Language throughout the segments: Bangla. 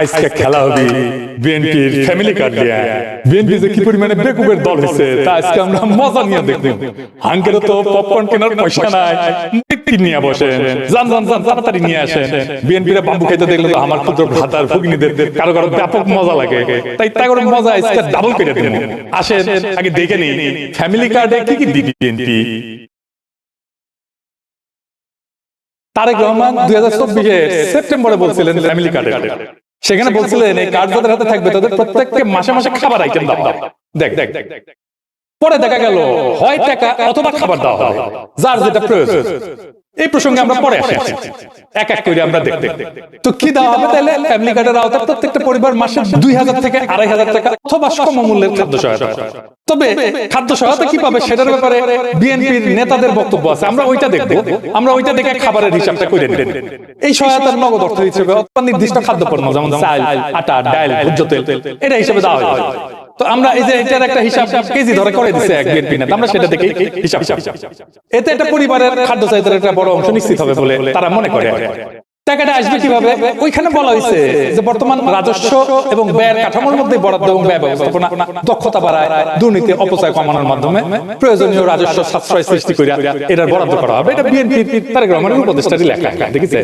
আজকে খেলা হবে বিএনপির ফ্যামিলি কার্ড নিয়ে। বিএনপি যে কি পরিমাণে বেকুবের দল হয়েছে, তা আজকে আমরা মজা নিয়ে দেখব। আঙ্কেল তো পপকর্ন কেনার পয়সা নাই নিয়ে বসেন যান যান যান তাড়াতাড়ি নিয়ে আসেন। বিএনপির বাম্বু খাইতে দেখলে তো আমার ভাতার কারও কারও ব্যাপক মজা লাগে। তাই তাই করে মজা আজকে ডাবল করে দেবো। আসেন, আগে দেখে নিই ফ্যামিলি কার্ডে কি কি দিবি বিএনপি? তারেক রহমান দুই হাজার চব্বিশে সেপ্টেম্বরে বলছিলেন ফ্যামিলি কার্ডে সেখানে বলছিলেন এই কার্ড যাদের হাতে থাকবে তাদের প্রত্যেককে মাসে মাসে খাবার আইটেম দাও। দেখ দেখ দেখ পরে দেখা গেল হয় টাকা অথবা খাবার দেওয়া হবে। যার যেটা প্রয়োজন। এই প্রসঙ্গে আমরা পরে আসি। এক এক করে আমরা দেখতে তো কি দেওয়া হবে? তাহলে ফ্যামিলি কার্ডের আওতায় প্রত্যেকটা পরিবার মাসে দুই হাজার থেকে আড়াই হাজার টাকা অথবা সমমূল্যের খাদ্য সহায়তা তবে খাদ্য সহায়তা কি পাবে সেটার ব্যাপারে বিএনপির নেতাদের বক্তব্য আছে। আমরা ওইটা দেখব। আমরা ওইটা দেখে খাবারের হিসাবটা করে নেব। এই সহায়তার নগদ অর্থ হিসেবে অথবা নির্দিষ্ট খাদ্য পণ্য যেমন চাল, আটা, ডাল, ভোজ্য তেল, এটা হিসেবে দেওয়া হয় তো আমরা এই যে এটার একটা হিসাব কেজি ধরে করে দিচ্ছে এক বিএনপি নেতা, আমরা সেটা দেখে হিসাব এতে একটা পরিবারের খাদ্য চাহিদার একটা বড় অংশ নিশ্চিত হবে বলে তারা মনে করে। টাকাটা আসবে কীভাবে? ওইখানে বলা হয়েছে যে বর্তমান রাজস্ব এবং ব্যয়ের কাঠামোর মধ্যে বরাদ্দ এবং ব্যয় ব্যবস্থাপনা দক্ষতা বাড়ায়, দুর্নীতি, অপচয় কমানোর মাধ্যমে প্রয়োজনীয় রাজস্ব সাশ্রয় সৃষ্টি করে এটার বরাদ্দ করা হবে। এটা বিএনপি উপদেষ্টারই লেখা। দেখেছে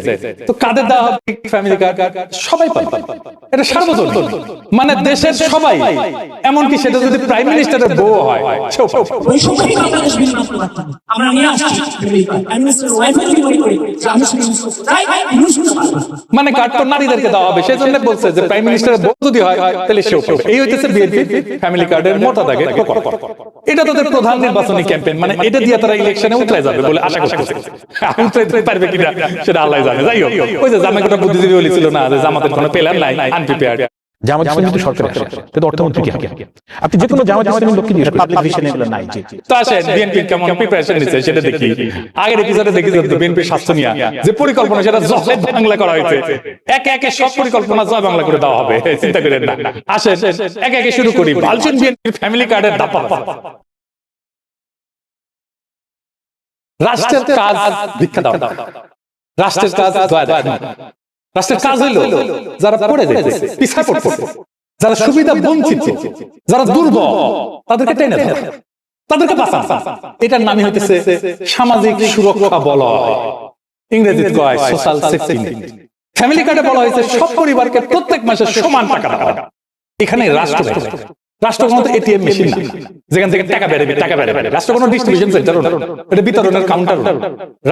তো কাদের দেওয়া হবে? ফ্যামিলি সবাই পাবে। এটা সার্বজনীন। মানে দেশের সবাই। এমনকি সেটা যদি প্রাইম মিনিস্টারের বউ হয়। আমরা নিয়ে আসছি। আমি মানে নারীদেরকে দেওয়া হবে? বলছে যে প্রাইম মিনিস্টারের যদি হয়, তাহলে সেও এই বিএনপি ফ্যামিলি কার্ডের এটা তাদের প্রধান নির্বাচনী ক্যাম্পেইন মানে এটা দিয়ে তারা ইলেকশনে উতরে যাবে বলে আশা করছে পারবে কিনা, সেটা আল্লাহ জানে। যাই হোক, ওই যে জামাই কোটা বুদ্ধিজীবী বলেছিল না, যে জামাতের কোনো পেলার নাই জামাত ইসলাম কিন্তু সরকারে কিন্তু অর্থমন্ত্রী কি? আপনি যে কোনো জামাত ইসলামের লোককে জিজ্ঞেস পাবলিক ভিশন এগুলো নাই তো আসেন বিএনপি কেমন প্রিপারেশন নিচ্ছে সেটা দেখি। আগের এপিসোডে দেখি যে বিএনপির স্বাস্থ্য নিয়ে যে পরিকল্পনা সেটা জয় বাংলা করা হয়েছে। একে একে সব পরিকল্পনা জয় বাংলা করে দেওয়া হবে। চিন্তা করেন না। আসেন একে একে শুরু করি। বালচিন ফ্যামিলি কার্ডের দাপা। রাষ্ট্রের কাজ ভিক্ষা দাও রাষ্ট্রের কাজ দয়া। রাষ্ট্রের কাজ যারা পড়ে পিছায় যারা সুবিধা বঞ্চিত যারা দুর্বল তাদেরকে টেনে ধরে তাদেরকে বাঁচান এটার নামই হইতেছে সামাজিক সুরক্ষা বলয়। ইংরেজিতে কয় সোশ্যাল সেফটি নেট ফ্যামিলি কার্ডে বলা হয়েছে সব পরিবারকে প্রত্যেক মাসে সমান টাকা দেওয়া এখানে রাষ্ট্র। রাষ্ট্র কোনো এটিএম মেশিন না। যেখান থেকে টাকা বেড়ে টাকা বেড়ে বেড়ে। রাষ্ট্র কোনো ডিস্ট্রিবিউশন সেন্টার এটা বিতরণের কাউন্টার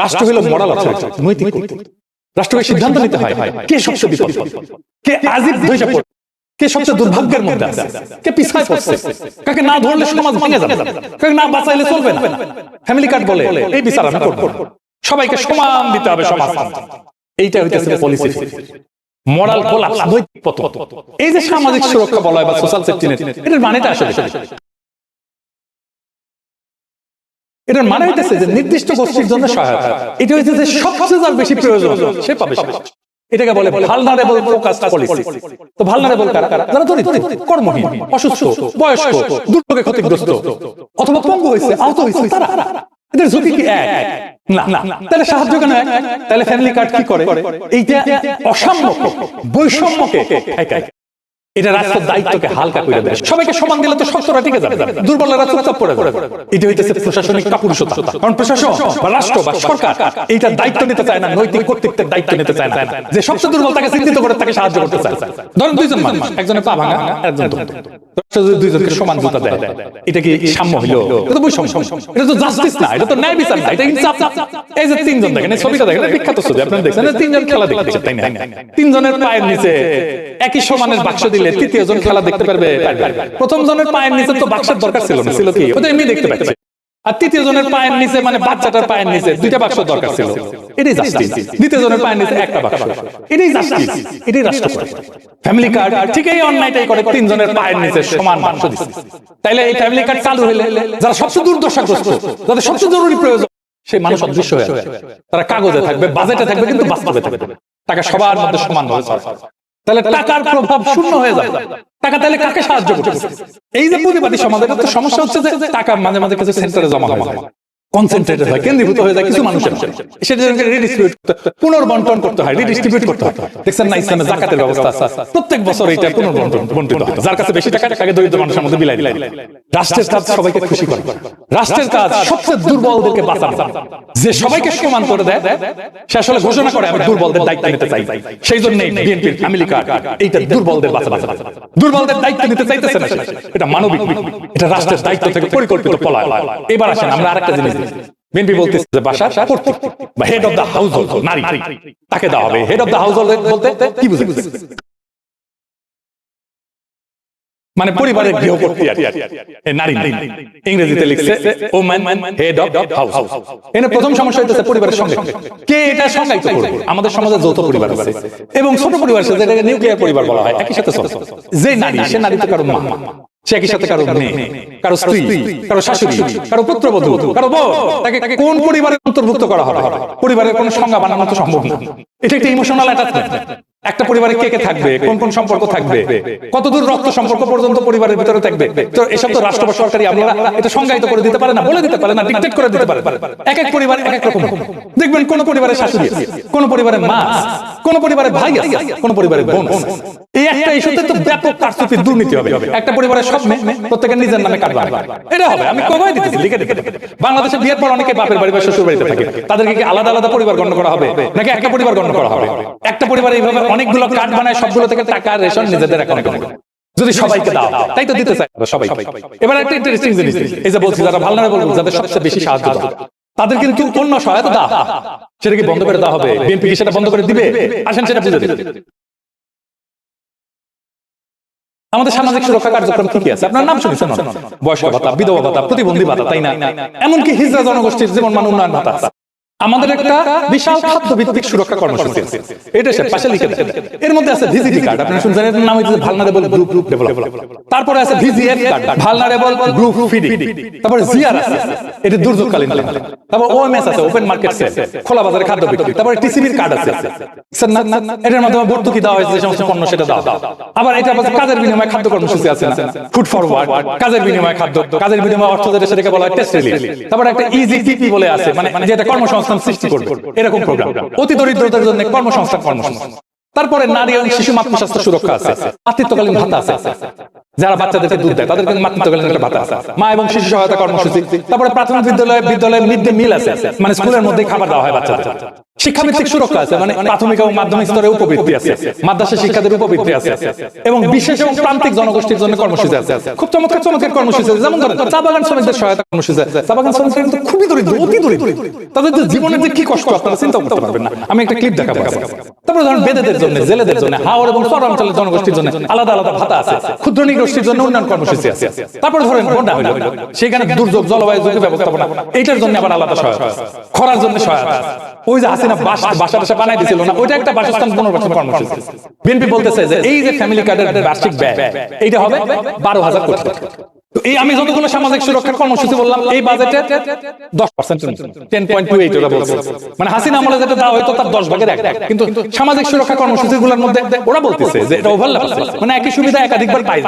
রাষ্ট্র হলো মরাল আছে নৈতিক। রাষ্ট্রকে সিদ্ধান্ত নিতে হয়। কে সবচেয়ে বিপদ? কে আজিব ধৈর্য কে সবচেয়ে দুর্ভাগ্যের মধ্যে আছে? কে পিছায় পড়ছে? কাকে না ধরলে সমাজ ভেঙে যাবে। কাকে না বাঁচাইলে চলবে না। ফ্যামিলি কার্ড বলে এই বিচার আমি করব। সবাইকে সমান দিতে হবে সমাজ। এইটা হইতেছে পলিসি মরাল কোলাপস নৈতিক পতন। এই যে সামাজিক সুরক্ষা বলয় বা সোশ্যাল সেফটি নেট এটার মানেটা আসলে এটার মানে হইতেছে যে নির্দিষ্ট গোষ্ঠীর জন্য সহায়তা। এটা হইতেছে সবচেয়ে যার বেশি প্রয়োজন, সে পাবে এটাকে বলে ভালনারেবল ফোকাস পলিসি তো ভালনারেবল কারা? যারা দরিদ্র, কর্মহীন, অসুস্থ, বয়স্ক দুর্যোগে ক্ষতিগ্রস্ত, অথবা পঙ্গু হয়েছে আহত হয়েছে তারা? এদের ঝুঁকি কি এক? না না তাহলে সাহায্য কেন তাহলে ফ্যামিলি কার্ড কি করে? এইটা অসাম্যকে, বৈষম্যকে এটা রাষ্ট্রের দায়িত্বকে হালকা করে দেয় সবাইকে সমান দিলে তো শক্তরা টিকে যাবে দুর্বলরা চুপচাপ পড়ে যাবে এটা হইতেছে প্রশাসনিক কাপুরুষতা। কারণ প্রশাসন বা রাষ্ট্র বা সরকার এইটা দায়িত্ব নিতে চায় না নৈতিক কর্তৃত্বের দায়িত্ব নিতে চায় না। যে সবচেয়ে দুর্বল তাকে চিহ্নিত করে তাকে সাহায্য করতে চায়। ধরেন দুইজন মানুষ। একজনের পা ভাঙা একজন দুইজনকে সমান জুতা দেয় এটা কি সাম্য হইল? এটা তো বৈষম্য। এটা তো জাস্টিস না এটা তো ন্যায় বিচার না এটা ইনসাফ এই যে তিনজন দেখেন এই ছবিটা দেখেন বিখ্যাত ছবি আপনারা দেখছেন তিনজন খেলা তাই না? তিনজনের পায়ের নিচে একই সমানের বাক্স দিলে তৃতীয় জন খেলা দেখতে পারবে। প্রথম জনের পায়ের নিচে তো বাক্সের দরকার ছিল না ছিল কি? এমনি দেখতে পাচ্ছে। আর তৃতীয় জনের পায়ের নিচে মানে বাচ্চাটার পায়ের নিচে দুইটা বাক্স দরকার ছিল। এটাই জাস্টিস দ্বিতীয় জনের পায়ের নিচে একটা বাক্স। এটাই জাস্টিস এটাই রাষ্ট্র করে ফ্যামিলি কার্ড ঠিক এই অন্যায়টাই করে তিনজনের পায়ের নিচে সমান বাক্স। দিচ্ছে তাইলে এই ফ্যামিলি কার্ড চালু হইলে যারা সবচেয়ে দুর্দশাগ্রস্ত যাদের সবচেয়ে জরুরি প্রয়োজন সেই মানুষ অদৃশ্য হয়ে তারা কাগজে থাকবে বাজেটে থাকবে কিন্তু বাস্তবে থাকবে। টাকা সবার মধ্যে সমান ভাবে। তাহলে টাকার প্রভাব শূন্য হয়ে যাবে। টাকা তাহলে কাকে সাহায্য করতেছে এই যে পুঁজিবাদী সমাজের সমস্যা হচ্ছে যে টাকা মাঝে মাঝে কিছু সেন্টারে জমা হয়। কনসেন্ট্রেটেড হয়। কেন্দ্রীভূত হয়ে যায় কিছু মানুষের সেটা রিডিস্ট্রিবিউট পুনর্বন্টন করতে হয়। রিডিস্ট্রিবিউট করতে হয়। দেখছেন না, ইসলামে জাকাতের ব্যবস্থা আছে। প্রত্যেক বছর এটা পুনর্বন্টন, বন্টিত হয়। যার কাছে বেশি টাকা, টাকাকে দরিদ্র মানুষের মধ্যে বিলাই দিলাই রাষ্ট্রের কাজ সবাইকে খুশি করে। রাষ্ট্রের কাজ সবচেয়ে দুর্বলদেরকে বাঁচানো। যে সবাইকে সমান করে দেয়, সে আসলে ঘোষণা করে, আমি দুর্বলদের দায়িত্ব নিতে চাই। সেই জন্য কার্ড এইটা দুর্বলদের বাঁচা দুর্বলদের দায়িত্ব নিতে চাইতেছে না এটা মানবিক। এটা রাষ্ট্রের দায়িত্ব থেকে পরিকল্পিত পলায় এবার আসেন আমরা আরেকটা জিনিস বিএনপি বলতেছে যে বাসা বা হেড অফ হাউস হোল্ড নারী। তাকে দেওয়া হবে। হেড অফ হাউস হোল্ড বলতে কি বুঝে মানে পরিবারের গৃহকর্ত্রী আর নারী ইংরেজিতে লিখছে ওম্যান হেড অফ হাউস এখানে প্রথম সমস্যা হইতেছে পরিবারের সঙ্গে। কে এটা সংজ্ঞায়িত করবে? আমাদের সমাজে যৌথ পরিবার আছে। এবং ছোট পরিবার যেটাকে নিউক্লিয়ার পরিবার বলা হয়। একই সাথে যে নারী সে নারী তো কারও মা। সে একই সাথে কারও মেয়ে কারও স্ত্রী কারও শাশুড়ি কারও পুত্রবধূ কারও বউ তাকে তাকে কোন পরিবারে অন্তর্ভুক্ত করা হবে? পরিবারের কোনো সংজ্ঞা বানানো তো সম্ভব না। এটা একটা ইমোশনাল অ্যাটাচমেন্ট একটা পরিবারে কে কে থাকবে? কোন কোন সম্পর্ক থাকবে? কতদূর রক্ত সম্পর্ক পর্যন্ত পরিবারের ভিতরে থাকবে? তো এসব তো রাষ্ট্র বা সরকারি আমরা এটা সংজ্ঞায়িত করে দিতে পারে না বলে দিতে পারে না ডিকটেট করে দিতে পারে। এক এক পরিবার এক এক রকম। দেখবেন কোন পরিবারে শাশুড়ি কোন পরিবারের মা কোন পরিবারে ভাই কোন পরিবারে বোন এই একটা ইস্যুতে ব্যাপক দুর্নীতি হবে। একটা পরিবারের সব প্রত্যেকের নিজের নামে কাটবে এটা হবে। আমি দিতেছি লিখে দিতে বাংলাদেশে বিয়ের পর অনেকে বাপের বাড়ি বা শ্বশুর বাড়িতে থাকে। তাদেরকে কি আলাদা আলাদা পরিবার গণ্য করা হবে? নাকি একটা পরিবার গণ্য করা হবে? একটা পরিবার এইভাবে অনেকগুলো কার্ড বানায় সবগুলো থেকে টাকা রেশন নিজেদের অ্যাকাউন্টে যদি সবাইকে দাও তাই তো দিতে চাই সবাই এবার একটা ইন্টারেস্টিং জিনিস এই যে বলছি যারা ভালো না বলব যাদের সবচেয়ে বেশি সাহায্য তাদের কিন্তু অন্য সহায়তা দাও। সেটা কি বন্ধ করে দেওয়া হবে? বিএনপি কি সেটা বন্ধ করে দিবে? আসেন সেটা বুঝে দিবে আমাদের সামাজিক সুরক্ষা কার্যক্রম কি কি আছে আপনার নাম শুনেছেন? বয়স্ক ভাতা বিধবা ভাতা প্রতিবন্ধী ভাতা তাই না এমনকি হিজড়া জনগোষ্ঠীর জীবন মান উন্নয়ন ভাতা। আমাদের একটা বিশাল খাদ্য ভিত্তিক সুরক্ষা কর্মসূচি আছে। এটা সে পাশে লিখে দেন এর মধ্যে আছে ভিজিটি কার্ড আপনারা শুনছেন এর নাম হচ্ছে ভালনারেবল গ্রুপ গ্রুপ ডেভেলপ তারপরে আছে VGF card vulnerable group feeding তারপরে জিআর আছে। এটা দুর্যোগকালীন। তারপর ওএমএস আছে ওপেন মার্কেট সেল খোলা বাজারে খাদ্য বিক্রি তারপরে টিসিবির কার্ড আছে। স্যার না না, এটার মাধ্যমে ভর্তুকি দেওয়া হয়েছে যে সমস্ত পণ্য সেটা দাও। আবার এটা আবার কাজের বিনিময়ে খাদ্য কর্মসূচি আছে না। ফুড ফরওয়ার্ড কাজের বিনিময়ে খাদ্য কাজের বিনিময়ে অর্থ যেটা সেটাকে বলা হয় টেস্ট রিলিফ তারপর একটা ইজি টিপি বলে আছে মানে মানে যেটা কর্মসংস্থান সৃষ্টি করবে। এরকম প্রোগ্রাম অতি দরিদ্রতার জন্য কর্মসংস্থান কর্মসংস্থান। তারপরে নারী এবং শিশু মাতৃস্বাস্থ্য সুরক্ষা আছে। মাতৃত্বকালীন ভাতা আছে। যারা বাচ্চাদেরকে দুধ দেয় তাদেরকে মাতৃত্বকালীন একটা ভাতা আছে। মা এবং শিশু সহায়তা কর্মসূচি। তারপরে প্রাথমিক বিদ্যালয়ে বিদ্যালয়ে মিড ডে মিল আছে। মানে স্কুলের মধ্যে খাবার দেওয়া হয় বাচ্চাদের। শিক্ষাভিত্তিক সুরক্ষা আছে মানে প্রাথমিক এবং মাধ্যমিক স্তরে উপবৃত্তি আছে। মাদ্রাসা শিক্ষাদের উপবৃত্তি আছে। এবং বিশেষ এবং প্রান্তিক জনগোষ্ঠীর জন্য কর্মসূচি আছে। খুব চমৎকার চমৎকার কর্মসূচি আছে। যেমন ধরেন চা বাগান শ্রমিকদের সহায়তা কর্মসূচি আছে। চা বাগান শ্রমিকরা কিন্তু খুবই দরিদ্র অতি দরিদ্র। তাদের যে জীবনের যে কি কষ্ট আপনারা চিন্তা করতে পারবেন না। আমি একটা ক্লিপ দেখাবো তারপরে ধরেন বেদেদের জন্য জেলেদের জন্য হাওড় এবং চরাঞ্চলের জনগোষ্ঠীর জন্য আলাদা আলাদা ভাতা আছে। ক্ষুদ্র নিগোষ্ঠীর জন্য উন্নয়ন কর্মসূচি আছে। তারপরে ধরেন বন্যা হইল। সেখানে দুর্যোগ জলবায়ু ঝুঁকি ব্যবস্থাপনা এইটার জন্য আবার আলাদা সহায়তা খরার জন্য সহায়তা আছে। ওই যে হাসিনা বাস বাসা বানাই দিছিল না ওইটা একটা বাসস্থান পুনর্বাসন কর্মসূচি। বিএনপি বলতেছে যে এই যে ফ্যামিলি কার্ডের বার্ষিক ব্যয় এইটা হবে বারো হাজার কোটি টাকা। এই আমি যতগুলো সামাজিক সুরক্ষার কর্মসূচি বললাম এই বাজেটে দশ percent ten point two eight ওরা বলছে। মানে হাসিনা আমলে যেটা দেওয়া হয়তো তার দশ ভাগের এক কিন্তু সামাজিক সুরক্ষা কর্মসূচি গুলোর মধ্যে ওরা বলতেছে যে এটা ওভারল্যাপ মানে একই সুবিধা একাধিকবার পাই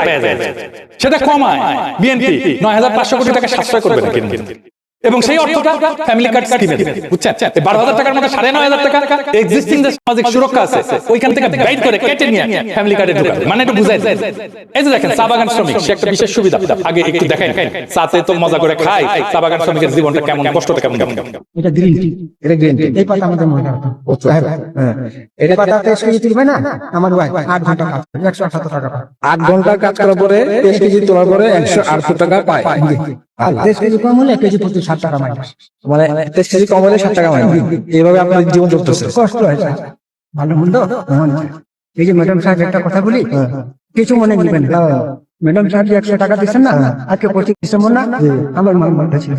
সেটা কমায়। বিএনপি নয় হাজার পাঁচশো কোটি টাকা সাশ্রয় করবে না কিন্তু এবং সেই অর্থটা ফ্যামিলি কার্ড স্কিমে বুঝছেন? এই বারো হাজার টাকার মধ্যে সাড়ে নয় হাজার টাকা এক্সিস্টিং যে সামাজিক সুরক্ষা আছে ওইখান থেকে বাইট করে কেটে নিয়ে ফ্যামিলি কার্ডে ঢুকাবে মানে একটু বুঝাই যায়। এই যে দেখেন চা বাগান শ্রমিক সে একটা বিশেষ সুবিধা। আগে একটু দেখেন চাতে তো মজা করে খায় চা বাগান শ্রমিকের জীবনটা কেমন কষ্টটা কেমন কেমন? এটা গ্রিন টি এটা গ্রিন টি এই পাতা আমাদের মনে রাখতো হ্যাঁ হ্যাঁ এটা পাতাতে কেজি তুলবে না? আমার ভাই আট ঘণ্টা কাজ করে, একশো আঠাত্তর টাকা পায়। আট ঘণ্টা কাজ করার পরে তেইশ কেজি তোলার পরে একশো আটশো টাকা পায়। আর দেশ কেজি কম হলে এক কেজি প্রতি ষাট টাকা মাইনাস। মানে তেইশ কেজি কম হলে ষাট টাকা মাইনে এইভাবে আপনার জীবন চলতেছে। কষ্ট হয়েছে ভালো মন্দ? এই যে ম্যাডাম সাহেব একটা কথা বলি কিছু মনে নিবেন ম্যাডাম সাহেব একশো টাকা দিচ্ছেন না আজকে পঁচিশ ডিসেম্বর না আমার মন মধ্যে ছিল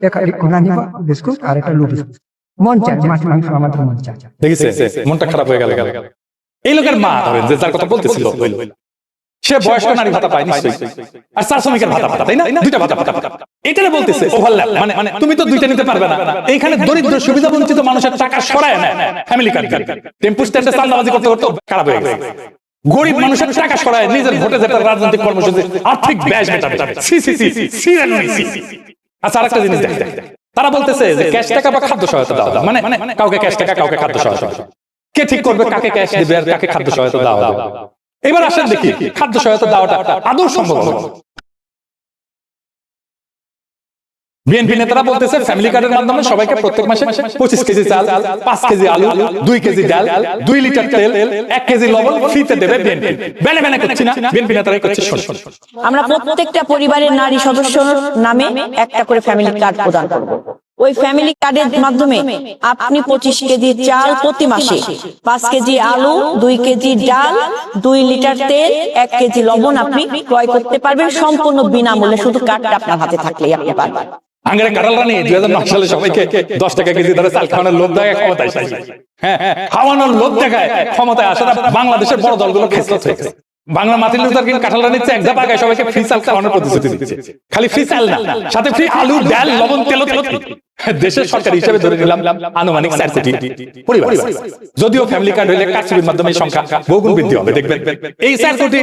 এক এক কোনা নিব বিস্কুট আর একটা লু মন চায় মাছ মাংস আমাদের মন চায়। মনটা খারাপ হয়ে গেল। এই লোকের মা ধরেন যে যার কথা বলতেছিল। সে বয়স্ক নারী ভাতা পায় নিশ্চয়ই আর চার শ্রমিকের ভাতা পাতা তাই না দুইটা ভাতা পাতা এটারে বলতেছে ওভারল্যাপ মানে মানে তুমি তো দুইটা নিতে পারবে না এইখানে দরিদ্র সুবিধা বঞ্চিত মানুষের টাকা সরায় না ফ্যামিলি কার্ড টেম্পু স্ট্যান্ডে চান্দাবাজি করতে করতে খারাপ হয়ে গেছে গরিব মানুষের টাকা সরায় নিজের ভোটে যেটা রাজনৈতিক কর্মসূচি আর্থিক ব্যাস মেটাবে সি সি সি সি আচ্ছা আরেকটা জিনিস দেখ দেখ। তারা বলতেছে যে ক্যাশ টাকা বা খাদ্য সহায়তা দাও হবে। মানে কাউকে ক্যাশ টাকা কাউকে খাদ্য সহায়তা কে ঠিক করবে কাকে ক্যাশ দিবে আর কাকে খাদ্য সহায়তা দেওয়া হবে এবার আসেন দেখি খাদ্য সহায়তা দেওয়াটা আদৌ সম্ভব বিএনপি নেতারা বলতেছে ফ্যামিলি কার্ডের মাধ্যমে সবাইকে প্রত্যেক মাসে পঁচিশ কেজি চাল পাঁচ কেজি আলু দুই কেজি ডাল দুই লিটার তেল এক কেজি লবণ ফ্রিতে দেবে বিএনপি বেনে বেনে করছি না বিএনপি নেতারাই করছে আমরা প্রত্যেকটা পরিবারের নারী সদস্য নামে একটা করে ফ্যামিলি কার্ড প্রদান করব। ওই ফ্যামিলি কার্ডের মাধ্যমে আপনি পঁচিশ কেজি চাল প্রতি মাসে পাঁচ কেজি আলু, দুই কেজি ডাল, দুই লিটার তেল, এক কেজি লবণ আপনি ক্রয় করতে পারবেন সম্পূর্ণ বিনামূল্যে। শুধু কার্ডটা আপনার হাতে থাকলেই আপনি পারবেন। দশ টাকা কেজি লোভ হ্যাঁ খাওয়ানোর বাংলাদেশের বড় দলগুলো বাংলা মাতিল লুথার কিং কাঁঠালরা নিচ্ছে এক জায়গায় সবাইকে ফ্রি চাল খাওয়ানোর প্রতিশ্রুতি দিচ্ছে। খালি ফ্রি চাল না, সাথে ফ্রি আলু, ডাল, লবণ তেল দেশের সরকার হিসেবে ধরে নিলাম আনুমানিক চার কোটি পরিবার। যদিও ফ্যামিলি কার্ড হইলে কারচুপির মাধ্যমে সংখ্যা বহুগুণ বৃদ্ধি হবে দেখবেন। এই চার কোটি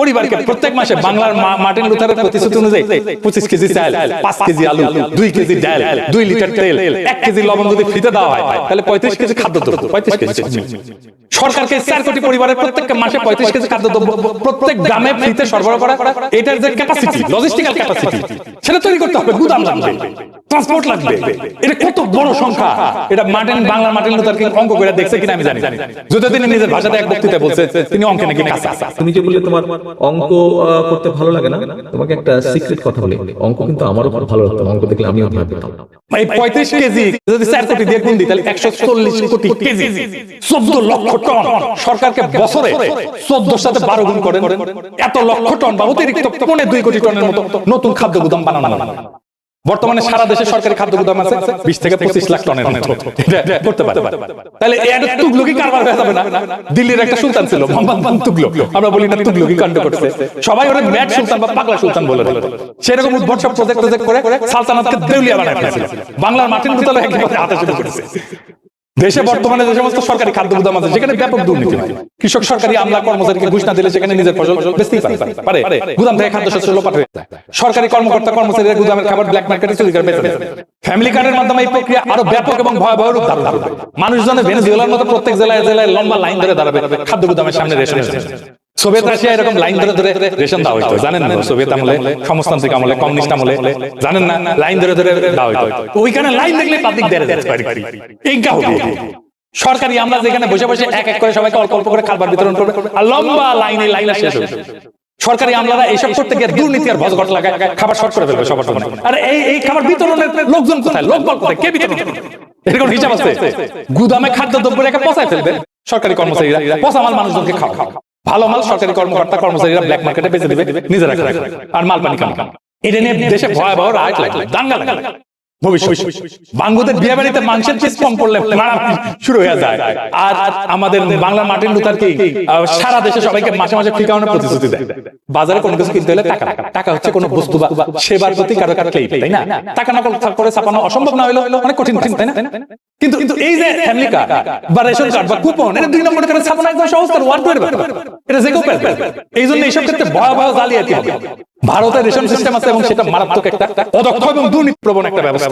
পরিবারকে প্রত্যেক মাসে বাংলার মার্টিন লুথারের প্রতিশ্রুতি অনুযায়ী পঁচিশ কেজি চাল পাঁচ কেজি আলু দুই কেজি ডাল দুই লিটার তেল এক কেজি লবণ যদি ফ্রিতে দেওয়া হয় তাহলে পঁয়ত্রিশ কেজি খাদ্যদ্রব্য পঁয়ত্রিশ কেজি সরকারকে চার কোটি পরিবারের প্রত্যেককে মাসে পঁয়ত্রিশ কেজি খাদ্য দ্রব্য প্রত্যেক গ্রামে ফ্রিতে সরবরাহ করা এটার যে ক্যাপাসিটি লজিস্টিক্যাল ক্যাপাসিটি সেটা তৈরি করতে হবে গুদাম লাগবে ট্রান্সপোর্ট লাগবে। এটা কত বড় সংখ্যা। এটা Martin Bangla Martin Luther King অঙ্ক করে দেখছে কিনা আমি জানি না। যদিও তিনি নিজের ভাষাতে এক বক্তৃতায় বলছে তিনি অঙ্কে নাকি কাঁচা তুমি যে বললে তোমার অঙ্ক করতে ভালো লাগে না তোমাকে একটা সিক্রেট কথা বলি। অঙ্ক কিন্তু আমারও খুব ভালো লাগতো অঙ্ক দেখলে আমিও ভালো পেতাম। এই পঁয়ত্রিশ কেজি যদি চার কোটি দিয়ে গুণ দিই তাহলে একশো চল্লিশ কোটি কেজি। চোদ্দ লক্ষ টন। সরকারকে বছরে চোদ্দোর সাথে বারো গুণ করেন। এত লক্ষ টন বা অতিরিক্ত পৌনে দুই কোটি টনের মতো নতুন খাদ্য গুদাম বানানো বর্তমানে সারা দেশে সরকারি খাদ্য গুদাম আছে বিশ থেকে পঁচিশ লাখ টনের করতে পারে তাহলে তুগলুকি কারবার হয়ে যাবে না? দিল্লির একটা সুলতান ছিল মোহাম্মদ তুগলক। আমরা বলি না তুগলুকি কাণ্ড করছে। সবাই ওরা ম্যাট সুলতান বা পাগলা সুলতান বলে। সেরকম উদ্ভট সব প্রজেক্ট প্রজেক্ট করে সালতানাতকে দেউলিয়া বানায় ফেলেছিল। বাংলার মাটির একেবারে হাতে শুরু করেছে দেশে বর্তমানে যে সমস্ত সরকারি খাদ্য গুদাম আছে, সেখানে ব্যাপক দুর্নীতি হয়। কৃষক সরকারি আমলা কর্মচারীকে ঘুষ না দিলে সেখানে নিজের ফসল বেচতেই পারে। পারে। গুদাম থেকে খাদ্য শস্য লোপাট হয়ে যায়। সরকারি কর্মকর্তা কর্মচারীরা গুদামের খাবার ব্ল্যাক মার্কেটে চুরি করে বেচে ফ্যামিলি কার্ডের মাধ্যমে এই প্রক্রিয়া আরও ব্যাপক এবং ভয়াবহ রূপ ধারণ করবে মানুষজনের ভেনেজুয়েলার মতো প্রত্যেক জেলায় জেলায় লম্বা লাইন ধরে দাঁড়াবে। খাদ্য গুদামের সামনে জন্য। সোভিয়েত রাশিয়া এরকম লাইন ধরে ধরে রেশন দেওয়া হইতো। জানেন না? সোভিয়েত আমলে সমাজতান্ত্রিক আমলে কমিউনিস্ট আমলে। জানেন না? লাইন ধরে ধরে দেওয়া হইতো। ওইখানে লাইন দেখলে পাবলিক দেড়ে যাচ্ছে বাড়ি বাড়ি এইটা হবে। সরকারি আমরা যেখানে বসে বসে এক এক করে সবাইকে অল্প অল্প করে খাবার বিতরণ করবে আর লম্বা লাইনে লাইনে শেষ হবে সরকারি আমলারা এইসব করতে গিয়ে দুর্নীতি আর ভজঘট লাগায় খাবার শর্ট করে ফেলবে সবার আর এই এই খাবার বিতরণের লোকজন কোথায়? লোকবল কোথায়? কে বিতরণ করবে? এরকম হিসাব আছে? গুদামে খাদ্য দ্রব্য রেখে পচায় ফেলবে। সরকারি কর্মচারীরা পচা মাল মানুষজনকে খাওয়া ভালো মাল সরকারি কর্মকর্তা, কর্মচারীরা ব্ল্যাক মার্কেটে বেঁচে দেবে, নিজেরা আর মাল পানি কাম এটা নিয়ে দেশে ভয়াবহ রায় লাগবে, দাঙ্গা ভবিষ্যৎ। বাঙ্গুদের বিয়ে বাড়িতে মাংসের পিস কম পড়লে শুরু হয়ে যায়। আর আমাদের বাংলা মার্টিন লুথার কি সারা দেশে সবাইকে মাসে মাসে ফ্রি খাওয়ানোর প্রতিশ্রুতি দেয়। বাজারে কোনো কিছু কিনতে হলে টাকা টাকা হচ্ছে কোনো বস্তু বা সেবার প্রতি কারও কারও ক্লেম তাই না? টাকা নকল করে ছাপানো অসম্ভব না হলে অনেক কঠিন কঠিন তাই না? কিন্তু কিন্তু এই যে ফ্যামিলি কার্ড বা রেশন কার্ড বা কুপন এটা দুই নম্বর করে ছাপানো একদম সহজ কার ওয়ান টু এটা যে কেউ পারবে এই জন্য এইসব ক্ষেত্রে ভয়াবহ জালিয়াতি হবে। ভারতের রেশন সিস্টেম আছে এবং সেটা মারাত্মক একটা অদক্ষ এবং দুর্নীতি প্রবণ একটা ব্যবস্থা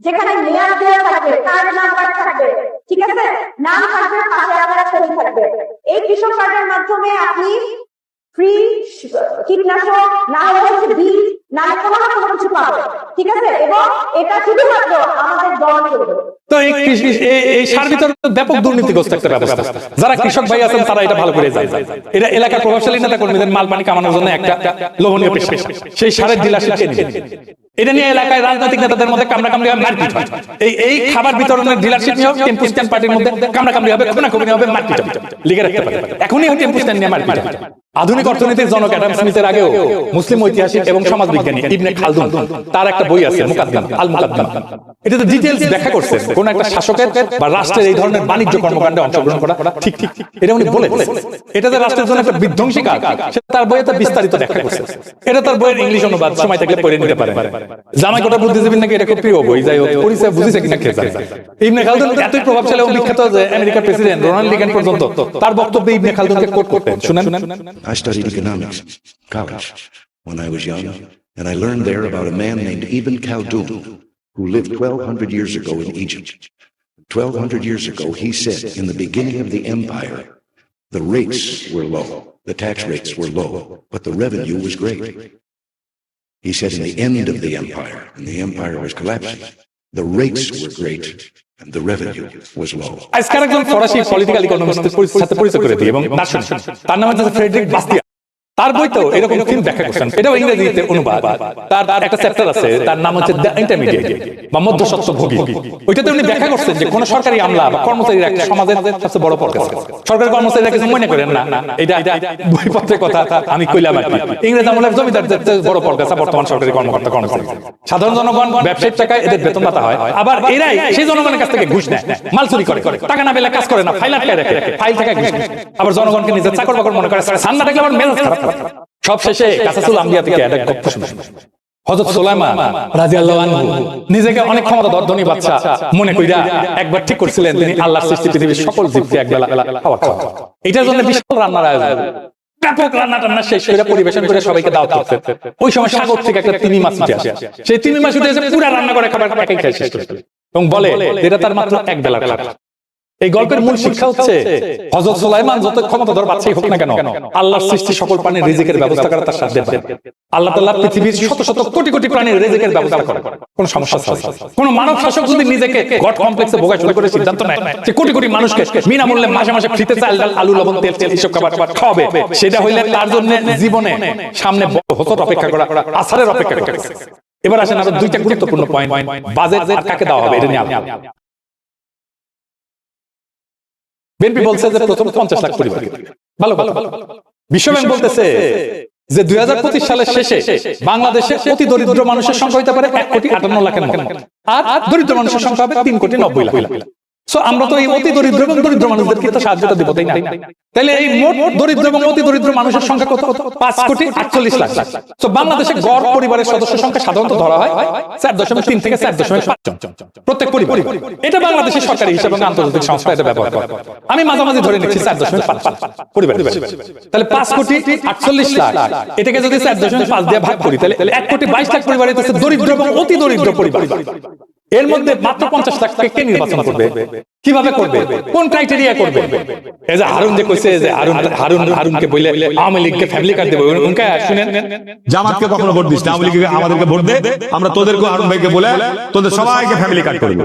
যেখানে মেয়াদ দেওয়া থাকবে, তার নাম্বার থাকবে, ঠিক আছে? নাম থাকবে পাশে আবার ছবি থাকবে। এই কৃষক কার্ডের মাধ্যমে আপনি ফ্রি কীটনাশক, না হচ্ছে বীজ, না কোনো না কোনো কিছু পাবে ঠিক আছে? এবং এটা শুধুমাত্র আমাদের দল করবে। তো এটা এটা এটা আধুনিক অর্থনীতির জনক স্মিথের আগেও মুসলিম ঐতিহাসিক এবং সমাজ বিজ্ঞানী খালদুন তার একটা বই আছে, মুকাদ্দিম এটাতে ডিটেইলস ব্যাখ্যা করছে। কোন একটা শাসকের বা রাষ্ট্রের এই ধরনের বাণিজ্য কর্মকাণ্ডে অংশগ্রহণ করা। ঠিক ঠিক এটা উনি বলে এটা যে রাষ্ট্রের জন্য একটা বিধ্বংসী কাজ। সেটা তার বইয়ে তার বিস্তারিত ব্যাখ্যা করছে এটা তার বইয়ের ইংলিশ অনুবাদ সময় থাকলে পড়ে নিতে পারে। জামাই কোটা বুদ্ধিজীবী নাকি এটা খুব প্রিয় বই? যাই হোক পরিচয় বুঝেছে কিনা কে জানে। ইবনে খালদুন এতই প্রভাবশালী এবং বিখ্যাত যে আমেরিকার প্রেসিডেন্ট রোনাল্ড রিগান পর্যন্ত তার বক্তব্যে ইবনে খালদুনকে কোট করতেন। শুনেন। I studied economics, college, when I was young, and I learned there about a man named Ibn Khaldun, who lived 1200 years ago in Egypt. 1200 years ago, he said, in the beginning of the empire, the rates were low, the tax rates were low, but the revenue was great. He said, in the end of the empire, and the empire was collapsing, the rates were great, and the revenue was low. আজকাল একজন ফরাসি পলিটিক্যাল ইকোনমিস্টের সাথে পরিচয় করে দিই এবং দার্শনিক তার নাম হচ্ছে ফ্রেডরিক বাস্তিয়া তার বইতেও এরকম ফিল্ম ব্যাখ্যা করছেন। এটাও ইংরেজিতে অনুবাদ। তার একটা চ্যাপ্টার আছে তার নাম হচ্ছে দ্য ইন্টারমিডিয়েট বা মধ্যস্বত্ব ভোগী ওইটাতে উনি ব্যাখ্যা করছেন যে কোন সরকারি আমলা বা কর্মচারীরা একটা সমাজের সবচেয়ে বড় আছে সরকারি কর্মচারীরা কিছু মনে করেন না? এটা বইপত্রের কথা আমি কইলাম আর ইংরেজ আমলের জমিদার বড় আছে বর্তমান সরকারি কর্মকর্তা কর্মচারী সাধারণ জনগণ ব্যবসায়িক টাকায় এদের বেতন ভাতা হয়। আবার এরাই সেই জনগণের কাছ থেকে ঘুষ নেয়। মাল চুরি করে। টাকা না পেলে কাজ করে না ফাইল আটকায় রাখে। ফাইল থেকে ঘুষ আবার জনগণকে নিজের চাকর বাকর মনে করে সান্না দেখলে আবার মেজাজ খারাপ করে। সব শেষে কাসাসুল আম্বিয়া থেকে একটা গল্প শুনে হযরত সুলাইমান রাদিয়াল্লাহু আনহু নিজেকে অনেক ক্ষমতা ধনী বাচ্চা মনে কইরা একবার ঠিক করছিলেন তিনি আল্লাহর সৃষ্টি পৃথিবীর সকল জীবকে একবেলা খাওয়া খাওয়া এটার জন্য বিশাল রান্নার আয়োজন ব্যাপক রান্না টান্না শেষ করে পরিবেশন করে সবাইকে দাওয়াত করতে ওই সময় সাগর থেকে একটা তিমি মাছ উঠে আসে সেই তিমি মাছ উঠে এসে পুরো রান্না করে খাবার একাই খেয়ে শেষ করে এবং বলে এটা তার মাত্র এক বেলা খাবার এই গল্পের মূল শিক্ষা হচ্ছে হজরত সুলাইমান যত ক্ষমতাধর বাচ্চাই হোক না কেন, আল্লাহর সৃষ্টি সকল প্রাণীর রিজিকের ব্যবস্থা করা তার সাথে আল্লাহ তাআলা পৃথিবীর শত শত কোটি কোটি প্রাণীর রিজিকের ব্যবস্থা করে কোন সমস্যা ছাড়া। কোন মানব শাসক যদি নিজেকে গড কমপ্লেক্সে ভোগায় শুরু করে সিদ্ধান্ত নেয় যে কোটি কোটি মানুষকে বিনামূল্যে মাসে মাসে ফ্রিতে চাল, ডাল, আলু, লবণ, তেল তেল এইসব খাবার খাওয়াবে, সেটা হইলে তার জন্য জীবনে সামনে হতট অপেক্ষা করা আসারের অপেক্ষা করা এবার আসেন আরও দুইটা গুরুত্বপূর্ণ পয়েন্ট বাজেট কাকে দেওয়া হবে, এটা নিয়ে বিএনপি বলছে যে প্রথম পঞ্চাশ লাখ পরিবার। ভালো ভালো বিশ্বব্যাংক বলতেছে যে দুই হাজার পঁচিশ সালের শেষে বাংলাদেশে অতি দরিদ্র মানুষের সংখ্যা হতে পারে এক কোটি আটান্ন লাখের মতো। আর দরিদ্র মানুষের সংখ্যা হবে তিন কোটি নব্বই লাখ। সো আমরা তো এই অতি দরিদ্র এবং দরিদ্র মানুষদেরকে তো সাহায্যটা দিব তাই না? তাহলে এই মোট দরিদ্র এবং অতি দরিদ্র মানুষের সংখ্যা কত? পাঁচ কোটি আটচল্লিশ লাখ। তো বাংলাদেশে গড় পরিবারের সদস্য সংখ্যা সাধারণত ধরা হয় চার দশমিক তিন থেকে চার দশমিক পাঁচ। প্রত্যেক পরিবার। এটা বাংলাদেশের সরকারি হিসাব এবং আন্তর্জাতিক সংস্থা এটা ব্যবহার করে। আমি মাঝামাঝি ধরে নিচ্ছি চার দশমিক পাঁচ পাঁচ। পরিবার। তাহলে পাঁচ কোটি আটচল্লিশ লাখ। এটাকে যদি চার দশমিক পাঁচ দিয়ে ভাগ করি তাহলে এক কোটি বাইশ লাখ পরিবার দরিদ্র এবং অতি দরিদ্র পরিবার। এর মধ্যে মাত্র পঞ্চাশ লাখ কে নির্বাচন করবে? কীভাবে করবে? কোন ক্রাইটেরিয়া করবে? এই যে হারুন যে কইছে যে হারুন হারুন হারুনকে বলে আওয়ামী লীগকে ফ্যামিলি কার্ড দেবে। উনকা শুনেন। জামাতকে কখনো ভোট দিস না। আওয়ামী লীগকে আমাদেরকে ভোট দে। আমরা তোদেরকে হারুন ভাইকে বলে তোদের সবাইকে ফ্যামিলি কার্ড করব